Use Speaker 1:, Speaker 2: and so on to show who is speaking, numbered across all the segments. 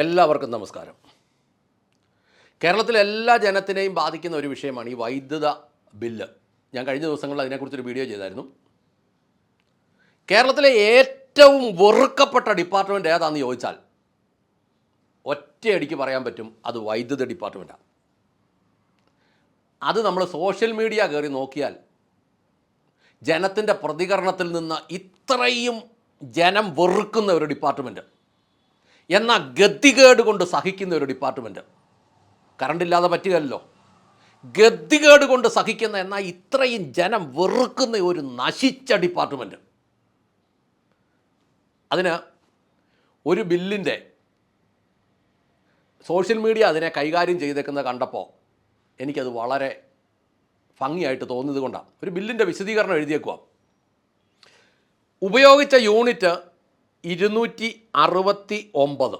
Speaker 1: എല്ലാവർക്കും നമസ്കാരം. കേരളത്തിലെ എല്ലാ ജനത്തിനെയും ബാധിക്കുന്ന ഒരു വിഷയമാണ് ഈ വൈദ്യുത ബില്ല്. ഞാൻ കഴിഞ്ഞ ദിവസങ്ങളിൽ അതിനെക്കുറിച്ചൊരു വീഡിയോ ചെയ്തായിരുന്നു. കേരളത്തിലെ ഏറ്റവും വെറുക്കപ്പെട്ട ഡിപ്പാർട്ട്മെന്റ് ഏതാണെന്ന് ചോദിച്ചാൽ ഒറ്റയടിക്ക് പറയാൻ പറ്റും അത് വൈദ്യുത ഡിപ്പാർട്ട്മെന്റാണ് അത് നമ്മൾ സോഷ്യൽ മീഡിയ കയറി നോക്കിയാൽ ജനത്തിന്റെ പ്രതികരണത്തിൽ നിന്ന് ഇത്രയും ജനം വെറുക്കുന്ന ഒരു ഡിപ്പാർട്ട്മെന്റ് എന്നാൽ ഗതികേട് കൊണ്ട് സഹിക്കുന്ന ഒരു ഡിപ്പാർട്ട്മെന്റ് കറണ്ടില്ലാതെ പറ്റുകയല്ലോ. ഗതികേട് കൊണ്ട് സഹിക്കുന്ന എന്നാൽ ഇത്രയും ജനം വെറുക്കുന്ന ഒരു നശിച്ച ഡിപ്പാർട്ട്മെന്റ് അതിന് ഒരു ബില്ലിന്റെ സോഷ്യൽ മീഡിയ അതിനെ കൈകാര്യം ചെയ്തേക്കുന്നത് കണ്ടപ്പോൾ എനിക്കത് വളരെ ഭംഗിയായിട്ട് തോന്നിയത് കൊണ്ടാണ്. ഒരു ബില്ലിന്റെ വിശദീകരണം എഴുതിയേക്കുക ഉപയോഗിച്ച യൂണിറ്റ് ഇരുന്നൂറ്റി അറുപത്തി ഒമ്പത്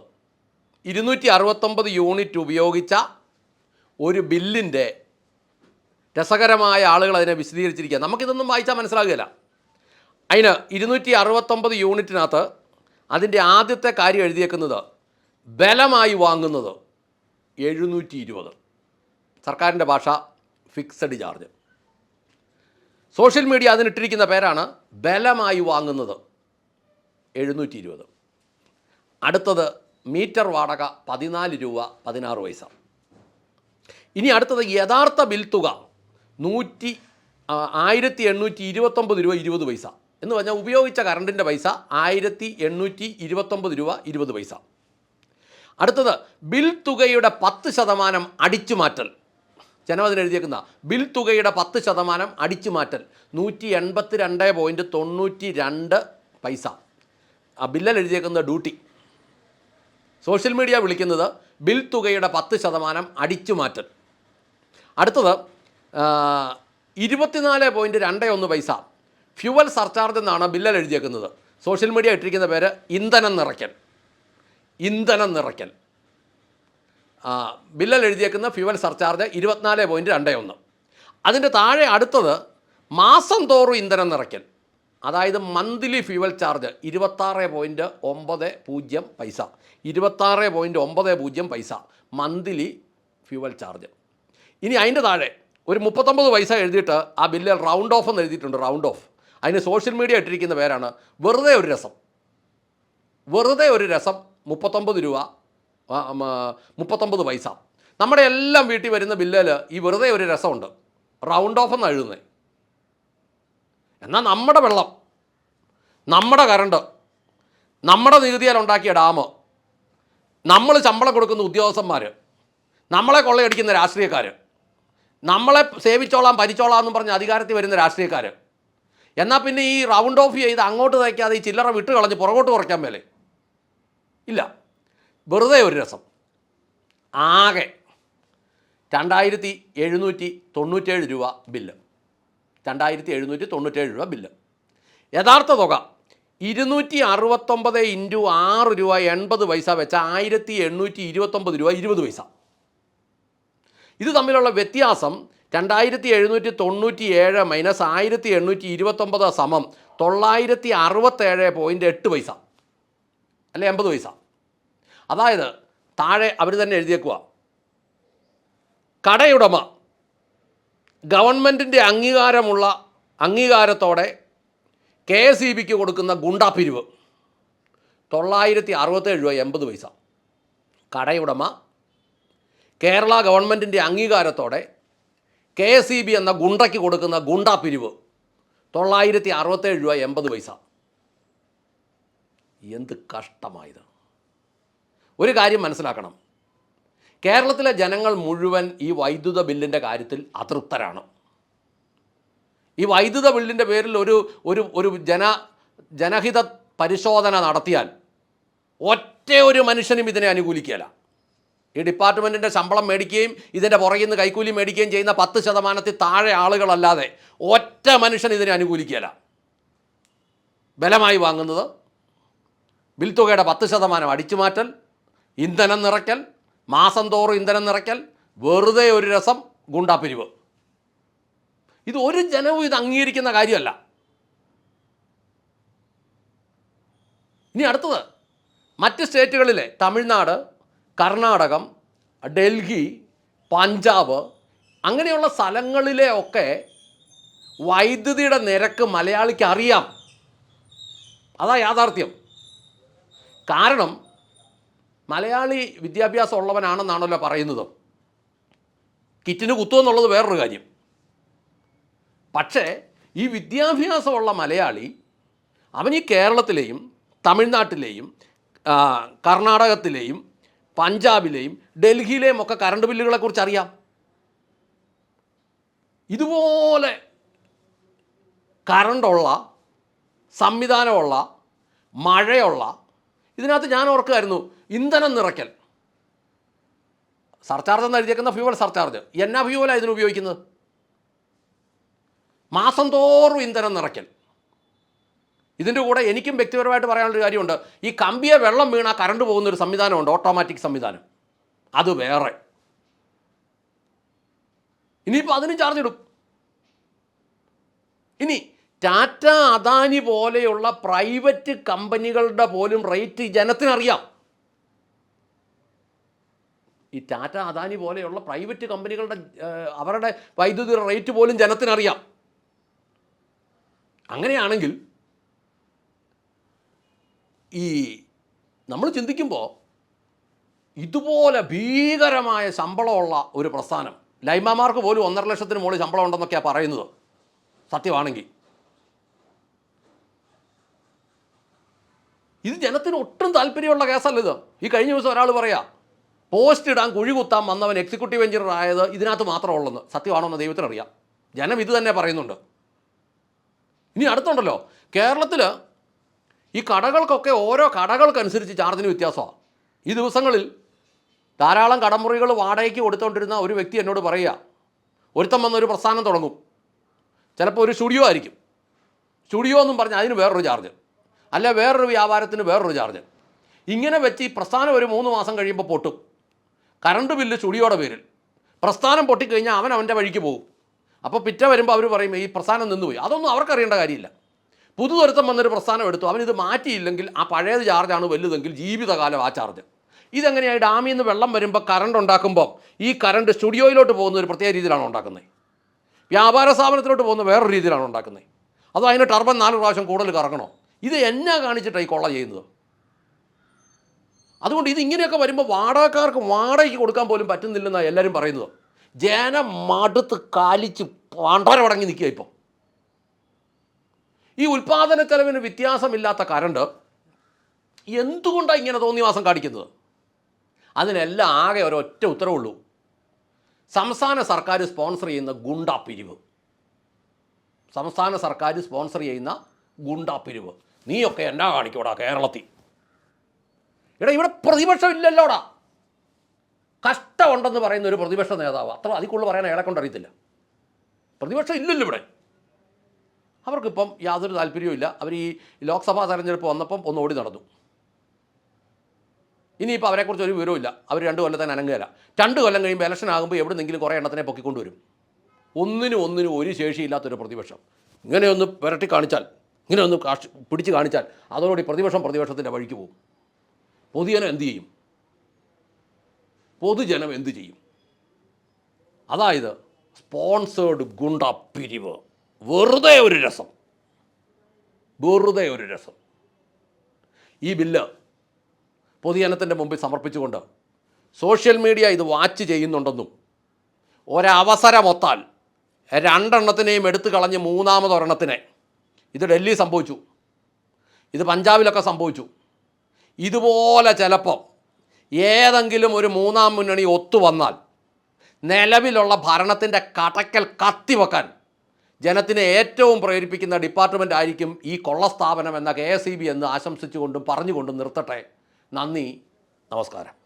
Speaker 1: ഇരുന്നൂറ്റി അറുപത്തൊമ്പത് യൂണിറ്റ് ഉപയോഗിച്ച ഒരു ബില്ലിന്റെ രസകരമായ ആളുകൾ അതിനെ വിശദീകരിച്ചിരിക്കുക നമുക്കിതൊന്നും വായിച്ചാൽ മനസ്സിലാകുകയില്ല. അതിന് ഇരുന്നൂറ്റി അറുപത്തൊമ്പത് യൂണിറ്റിനകത്ത് അതിന്റെ ആദ്യത്തെ കാര്യം എഴുതിയേക്കുന്നത് ബലമായി വാങ്ങുന്നത് എഴുന്നൂറ്റി ഇരുപത് സർക്കാരിന്റെ ഭാഷ ഫിക്സഡ് ചാർജ്. സോഷ്യൽ മീഡിയ അതിനിട്ടിരിക്കുന്ന പേരാണ് ബലമായി വാങ്ങുന്നത്. എഴുന്നൂറ്റി ഇരുപത് അടുത്തത് മീറ്റർ വാടക പതിനാല് രൂപ പതിനാറ് പൈസ. ഇനി അടുത്തത് യഥാർത്ഥ ബിൽ തുക നൂറ്റി ആയിരത്തി എണ്ണൂറ്റി ഇരുപത്തൊമ്പത് രൂപ ഇരുപത് പൈസ. എന്ന് പറഞ്ഞാൽ ഉപയോഗിച്ച കറണ്ടിന്റെ പൈസ ആയിരത്തി എണ്ണൂറ്റി ഇരുപത്തൊമ്പത് രൂപ ഇരുപത് പൈസ. അടുത്തത് ബിൽ തുകയുടെ പത്ത് ശതമാനം അടിച്ചു മാറ്റൽ. അതിന് എഴുതിയേക്കുന്ന ബിൽ തുകയുടെ പത്ത് ശതമാനം അടിച്ചു മാറ്റൽ. നൂറ്റി എൺപത്തി രണ്ട് പോയിന്റ് തൊണ്ണൂറ്റി രണ്ട് പൈസ. ആ ബില്ലിൽ എഴുതിയേക്കുന്ന ഡ്യൂട്ടി. സോഷ്യൽ മീഡിയ വിളിക്കുന്നത് ബിൽ തുകയുടെ പത്ത് ശതമാനം അടിച്ചു മാറ്റൽ. അടുത്തത് ഇരുപത്തിനാല് പോയിന്റ് രണ്ട് ഒന്ന് പൈസ ഫ്യുവൽ സർചാർജ് എന്നാണ് ബില്ലിൽ എഴുതിയേക്കുന്നത് സോഷ്യൽ മീഡിയ ഇട്ടിരിക്കുന്ന പേര് ഇന്ധനം നിറയ്ക്കൽ. ഇന്ധനം നിറയ്ക്കൽ. ബില്ലിൽ എഴുതിയേക്കുന്ന ഫ്യുവൽ സർചാർജ് ഇരുപത്തിനാല് പോയിന്റ് രണ്ട് ഒന്ന്. അതിന്റെ താഴെ അടുത്തത് മാസം തോറും ഇന്ധനം നിറയ്ക്കൽ. അതായത് മന്ത്ലി ഫ്യുവൽ ചാർജ് ഇരുപത്താറ് പോയിന്റ് ഒമ്പത് പൂജ്യം പൈസ. ഇരുപത്താറ് പോയിന്റ് ഒമ്പത് പൂജ്യം പൈസ മന്ത്ലി ഫ്യുവൽ ചാർജ് ഇനി അതിന്റെ താഴെ ഒരു മുപ്പത്തൊമ്പത് പൈസ എഴുതിയിട്ട് ആ ബില്ലിൽ റൗണ്ട് ഓഫ് എന്ന് എഴുതിയിട്ടുണ്ട് റൗണ്ട് ഓഫ് അതിന് സോഷ്യൽ മീഡിയ ഇട്ടിരിക്കുന്ന പേരാണ് വെറുതെ ഒരു രസം. വെറുതെ ഒരു രസം മുപ്പത്തൊമ്പത് രൂപ മുപ്പത്തൊമ്പത് പൈസ. നമ്മുടെ എല്ലാം വീട്ടിൽ വരുന്ന ബില്ലിൽ ഈ വെറുതെ ഒരു രസമുണ്ട്. റൗണ്ട് ഓഫ് എന്ന് എഴുതുന്നത് എന്നാൽ നമ്മുടെ വെള്ളം നമ്മുടെ കറണ്ട് നമ്മുടെ നികുതിയാൽ ഉണ്ടാക്കിയ ഡാം നമ്മൾ ശമ്പളം കൊടുക്കുന്ന ഉദ്യോഗസ്ഥന്മാർ നമ്മളെ കൊള്ളയടിക്കുന്ന രാഷ്ട്രീയക്കാർ നമ്മളെ സേവിച്ചോളാം ഭരിച്ചോളാം എന്ന് പറഞ്ഞ് അധികാരത്തിൽ വരുന്ന രാഷ്ട്രീയക്കാർ. എന്നാൽ പിന്നെ ഈ റൗണ്ട് ഓഫ് ചെയ്ത് അങ്ങോട്ട് തയ്ക്കാതെ ഈ ചില്ലറ വിട്ട് കളഞ്ഞ് പുറകോട്ട് കുറയ്ക്കാൻ മേലെ? ഇല്ല. വെറുതെ ഒരു രസം. ആകെ രണ്ടായിരത്തി എഴുന്നൂറ്റി തൊണ്ണൂറ്റേഴ് രൂപ ബില്ല്. രണ്ടായിരത്തി എഴുന്നൂറ്റി തൊണ്ണൂറ്റേഴ് രൂപ ബില്ല്. യഥാർത്ഥ തുക ഇരുന്നൂറ്റി അറുപത്തൊമ്പത് ഇന്റു ആറ് രൂപ എൺപത് പൈസ വെച്ച ആയിരത്തി എണ്ണൂറ്റി ഇരുപത്തൊമ്പത് രൂപ ഇരുപത് പൈസ. ഇത് തമ്മിലുള്ള വ്യത്യാസം രണ്ടായിരത്തി എഴുന്നൂറ്റി തൊണ്ണൂറ്റി ഏഴ് മൈനസ് ആയിരത്തി എണ്ണൂറ്റി ഇരുപത്തൊമ്പത് സമം തൊള്ളായിരത്തി അറുപത്തേഴ് പോയിന്റ് എട്ട് പൈസ. അല്ലെ എൺപത് പൈസ. അതായത് താഴെ അവർ തന്നെ എഴുതിയേക്കുക കടയുടമ ഗവൺമെന്റിന്റെ അംഗീകാരമുള്ള അംഗീകാരത്തോടെ കെ എസ് ഇ ബിക്ക് കൊടുക്കുന്ന ഗുണ്ടാപ്പിരിവ് തൊള്ളായിരത്തി അറുപത്തേഴ് രൂപ എൺപത് പൈസ. കടയുടമ കേരള ഗവൺമെന്റിന്റെ അംഗീകാരത്തോടെ കെ എസ് ഇ ബി എന്ന ഗുണ്ടയ്ക്ക് കൊടുക്കുന്ന ഗുണ്ടാപ്പിരിവ് തൊള്ളായിരത്തി അറുപത്തേഴ് രൂപ എൺപത് പൈസ. എന്ത് കഷ്ടമായത് ഒരു കാര്യം മനസ്സിലാക്കണം. കേരളത്തിലെ ജനങ്ങൾ മുഴുവൻ ഈ വൈദ്യുത ബില്ലിന്റെ കാര്യത്തിൽ അതൃപ്തരാണ്. ഈ വൈദ്യുത ബില്ലിന്റെ പേരിൽ ഒരു ഒരു ഒരു ജന ജനഹിത പരിശോധന നടത്തിയാൽ ഒറ്റ ഒരു മനുഷ്യനും ഇതിനെ അനുകൂലിക്കുകയില്ല. ഈ ഡിപ്പാർട്ട്മെന്റിന്റെ ശമ്പളം മേടിക്കുകയും ഇതിന്റെ പുറകിൽ നിന്ന് കൈക്കൂലി മേടിക്കുകയും ചെയ്യുന്ന പത്ത് ശതമാനത്തിൽ താഴെ ആളുകളല്ലാതെ ഒറ്റ മനുഷ്യൻ ഇതിനെ അനുകൂലിക്കുകയില്ല. ബലമായി വാങ്ങുന്നത് ബിൽ തുകയുടെ പത്ത് ശതമാനം അടിച്ചുമാറ്റൽ ഇന്ധനം നിറയ്ക്കൽ മാസം തോറും ഇന്ധനം നിറയ്ക്കൽ വെറുതെ ഒരു രസം ഗുണ്ടാപ്പിരിവ് ഇത് ഒരു ജനവും ഇത് അംഗീകരിക്കുന്ന കാര്യമല്ല. ഇനി അടുത്തത്. മറ്റ് സ്റ്റേറ്റുകളിലെ തമിഴ്നാട് കർണാടകം ഡൽഹി പഞ്ചാബ് അങ്ങനെയുള്ള സ്ഥലങ്ങളിലെ ഒക്കെ വൈദ്യുതിയുടെ നിരക്ക് മലയാളിക്ക് അറിയാം. അതാ യാഥാർത്ഥ്യം. കാരണം മലയാളി വിദ്യാഭ്യാസം ഉള്ളവനാണെന്നാണല്ലോ പറയുന്നത്. കിറ്റിന് കുത്തുമെന്നുള്ളത് വേറൊരു കാര്യം. പക്ഷേ ഈ വിദ്യാഭ്യാസമുള്ള മലയാളി അവൻ ഈ കേരളത്തിലെയും തമിഴ്നാട്ടിലെയും കർണാടകത്തിലെയും പഞ്ചാബിലെയും ഡൽഹിയിലെയും ഒക്കെ കറണ്ട് ബില്ലുകളെക്കുറിച്ച് അറിയാം. ഇതുപോലെ കറണ്ടുള്ള സംവിധാനമുള്ള മഴയുള്ള ഇതിനകത്ത് ഞാൻ ഓർക്കുമായിരുന്നു ഇന്ധനം നിറയ്ക്കൽ. സർചാർജ് എന്ന് എഴുതിയേക്കുന്ന ഫ്യൂവൽ സർചാർജ്. എന്നാ ഫ്യൂവലാണ് ഇതിന് ഉപയോഗിക്കുന്നത്? മാസം തോറും ഇന്ധനം നിറയ്ക്കൽ. ഇതിന്റെ കൂടെ എനിക്കും വ്യക്തിപരമായിട്ട് പറയാനുള്ളൊരു കാര്യമുണ്ട്. ഈ കമ്പിയെ വെള്ളം വീണാൽ കറണ്ട് പോകുന്ന ഒരു സംവിധാനമുണ്ട് ഓട്ടോമാറ്റിക് സംവിധാനം. അത് വേറെ. ഇനിയിപ്പോൾ അതിനും ചാർജ് ഇടും. ഇനി ടാറ്റ അദാനി പോലെയുള്ള പ്രൈവറ്റ് കമ്പനികളുടെ പോലും റേറ്റ് ജനത്തിനറിയാം. ഈ ടാറ്റ അദാനി പോലെയുള്ള പ്രൈവറ്റ് കമ്പനികളുടെ അവരുടെ വൈദ്യുതി റേറ്റ് പോലും ജനത്തിനറിയാം. അങ്ങനെയാണെങ്കിൽ ഈ നമ്മൾ ചിന്തിക്കുമ്പോൾ ഇതുപോലെ ഭീകരമായ ശമ്പളമുള്ള ഒരു പ്രസ്ഥാനം ലൈമാമാർക്ക് പോലും ഒന്നര ലക്ഷത്തിന് മുകളിൽ ശമ്പളം ഉണ്ടെന്നൊക്കെയാണ് പറയുന്നത്. സത്യമാണെങ്കിൽ. ഇത് ജനത്തിന് ഒട്ടും താല്പര്യമുള്ള കേസല്ല ഇത്. ഈ കഴിഞ്ഞ ദിവസം ഒരാൾ പറയാ പോസ്റ്റ് ഇടാൻ കുഴി കുത്താൻ വന്നവൻ എക്സിക്യൂട്ടീവ് എഞ്ചിനീയർ ആയത് ഇതിനകത്ത് സത്യമാണോ എന്ന് ദൈവത്തിനറിയാം. ജനം ഇത് തന്നെ പറയുന്നുണ്ട്. ഇനി അടുത്തുണ്ടല്ലോ. കേരളത്തിൽ ഈ കടകൾക്കൊക്കെ ഓരോ കടകൾക്കനുസരിച്ച് ചാർജിന് വ്യത്യാസമാണ് ഈ ദിവസങ്ങളിൽ ധാരാളം കടമുറികൾ വാടകയ്ക്ക് കൊടുത്തുകൊണ്ടിരുന്ന ഒരു വ്യക്തി എന്നോട് പറയുക ഒരുത്തം വന്നൊരു പ്രസ്ഥാനം തുടങ്ങും. ചിലപ്പോൾ ഒരു സ്റ്റുഡിയോ ആയിരിക്കും. സ്റ്റുഡിയോ എന്നും പറഞ്ഞാൽ അതിന് വേറൊരു ചാർജ്. അല്ല വേറൊരു വ്യാപാരത്തിന് വേറൊരു ചാർജ്. ഇങ്ങനെ വെച്ച് ഈ പ്രസ്ഥാനം ഒരു മൂന്ന് മാസം കഴിയുമ്പോൾ പൊട്ടും. കറണ്ട് ബില്ല് ചുടിയോടെ പേരിൽ പ്രസ്ഥാനം പൊട്ടിക്കഴിഞ്ഞാൽ അവൻ അവന്റെ വഴിക്ക് പോകും. അപ്പോൾ പിറ്റ വരുമ്പോൾ അവർ പറയും ഈ പ്രസ്ഥാനം നിന്നുപോയി അതൊന്നും അവർക്കറിയേണ്ട കാര്യമില്ല. പുതുതൊരുത്തം വന്നൊരു പ്രസ്ഥാനം എടുത്തു. അവനിത് മാറ്റിയില്ലെങ്കിൽ ആ പഴയത് ചാർജാണ് വലുതെങ്കിൽ ജീവിതകാലം ആ ചാർജ്. ഇതെങ്ങനെയായി ഡാമിൽ നിന്ന് വെള്ളം വരുമ്പോൾ കറണ്ട് ഉണ്ടാക്കുമ്പോൾ ഈ കറണ്ട് സ്റ്റുഡിയോയിലോട്ട് പോകുന്ന ഒരു പ്രത്യേക രീതിയിലാണ് ഉണ്ടാക്കുന്നത്. വ്യാപാര സ്ഥാപനത്തിലോട്ട് പോകുന്ന വേറൊരു രീതിയിലാണ് ഉണ്ടാക്കുന്നത്. അതോ അതിന് ടർബൻ നാല് പ്രാവശ്യം കൂടുതൽ കറങ്ങണോ? ഇത് എന്നാ കാണിച്ചിട്ടാണ് ഈ കൊള്ള ചെയ്യുന്നത്? അതുകൊണ്ട് ഇത് ഇങ്ങനെയൊക്കെ വരുമ്പോൾ വാടകക്കാർക്ക് വാടകയ്ക്ക് കൊടുക്കാൻ പോലും പറ്റുന്നില്ലെന്നാണ് എല്ലാവരും പറയുന്നത്. ജനം മടുത്ത് കാലിച്ച് പണ്ടരമടങ്ങി നിൽക്കുക ഇപ്പോൾ ഈ ഉൽപ്പാദന ചെലവിന് വ്യത്യാസമില്ലാത്ത കറണ്ട് എന്തുകൊണ്ടാണ് ഇങ്ങനെ തോന്നിവാസം കാണിക്കുന്നത്? അതിനെല്ലാം ആകെ ഒരൊറ്റ ഉത്തരവുള്ളൂ. സംസ്ഥാന സർക്കാർ സ്പോൺസർ ചെയ്യുന്ന ഗുണ്ടാ പിരിവ്. സംസ്ഥാന സർക്കാർ സ്പോൺസർ ചെയ്യുന്ന ഗുണ്ടാ പിരിവ്. നീയൊക്കെ എന്നാ കാണിക്കൂടാ കേരളത്തിൽ? എടാ ഇവിടെ പ്രതിപക്ഷം ഇല്ലല്ലോടാ കഷ്ടമുണ്ടെന്ന് പറയുന്ന ഒരു പ്രതിപക്ഷ നേതാവ്. അത്ര അതിക്കുള്ള പറയാൻ അയാളെ കൊണ്ട് അറിയത്തില്ല. പ്രതിപക്ഷം ഇല്ലല്ലോ ഇവിടെ. അവർക്കിപ്പം യാതൊരു താല്പര്യവും ഇല്ല. അവർ ഈ ലോക്സഭാ തെരഞ്ഞെടുപ്പ് വന്നപ്പം ഒന്ന് ഓടി നടന്നു. ഇനിയിപ്പോൾ അവരെക്കുറിച്ച് ഒരു വിവരവുമില്ല അവർ രണ്ട് കൊല്ലത്തിന് അനങ്ങുകയില്ല രണ്ട് കൊല്ലം കഴിയുമ്പോൾ ഇലക്ഷൻ ആകുമ്പോൾ എവിടെന്നെങ്കിലും കുറേ എണ്ണത്തിനെ പൊക്കിക്കൊണ്ടുവരും ഒന്നിനും ഒന്നിനും ഒരു ശേഷിയില്ലാത്തൊരു പ്രതിപക്ഷം. ഇങ്ങനെയൊന്ന് പുരട്ടി കാണിച്ചാൽ ഇങ്ങനെ ഒന്ന് കാഷ് പിടിച്ച് കാണിച്ചാൽ അതോടുകൂടി പ്രതിപക്ഷം പ്രതിപക്ഷത്തിന്റെ വഴിക്ക് പോകും. പൊതുജനം എന്തു ചെയ്യും? പൊതുജനം എന്തു ചെയ്യും? അതായത് സ്പോൺസേഡ് ഗുണ്ട പിരിവ്. വെറുതെ ഒരു രസം. വെറുതെ ഒരു രസം. ഈ ബില്ല് പൊതുജനത്തിന്റെ മുമ്പിൽ സമർപ്പിച്ചുകൊണ്ട് സോഷ്യൽ മീഡിയ ഇത് വാച്ച് ചെയ്യുന്നുണ്ടെന്നും ഒരവസരമൊത്താൽ രണ്ടെണ്ണത്തിനെയും എടുത്തു കളഞ്ഞ് മൂന്നാമതൊരെണ്ണത്തിനെ ഇത് ഡൽഹി സംഭവിച്ചു. ഇത് പഞ്ചാബിലൊക്കെ സംഭവിച്ചു. ഇതുപോലെ ചിലപ്പം ഏതെങ്കിലും ഒരു മൂന്നാം മുന്നണി ഒത്തു വന്നാൽ നിലവിലുള്ള ഭരണത്തിന്റെ കടക്കൽ കത്തിവെക്കാൻ ജനത്തിനെ ഏറ്റവും പ്രേരിപ്പിക്കുന്ന ഡിപ്പാർട്ട്മെന്റ് ആയിരിക്കും ഈ കൊള്ളസ്ഥാപനം എന്ന കെ എസ് ഇ ബി എന്ന് ആശംസിച്ചുകൊണ്ടും പറഞ്ഞുകൊണ്ടും നിർത്തട്ടെ. നന്ദി. നമസ്കാരം.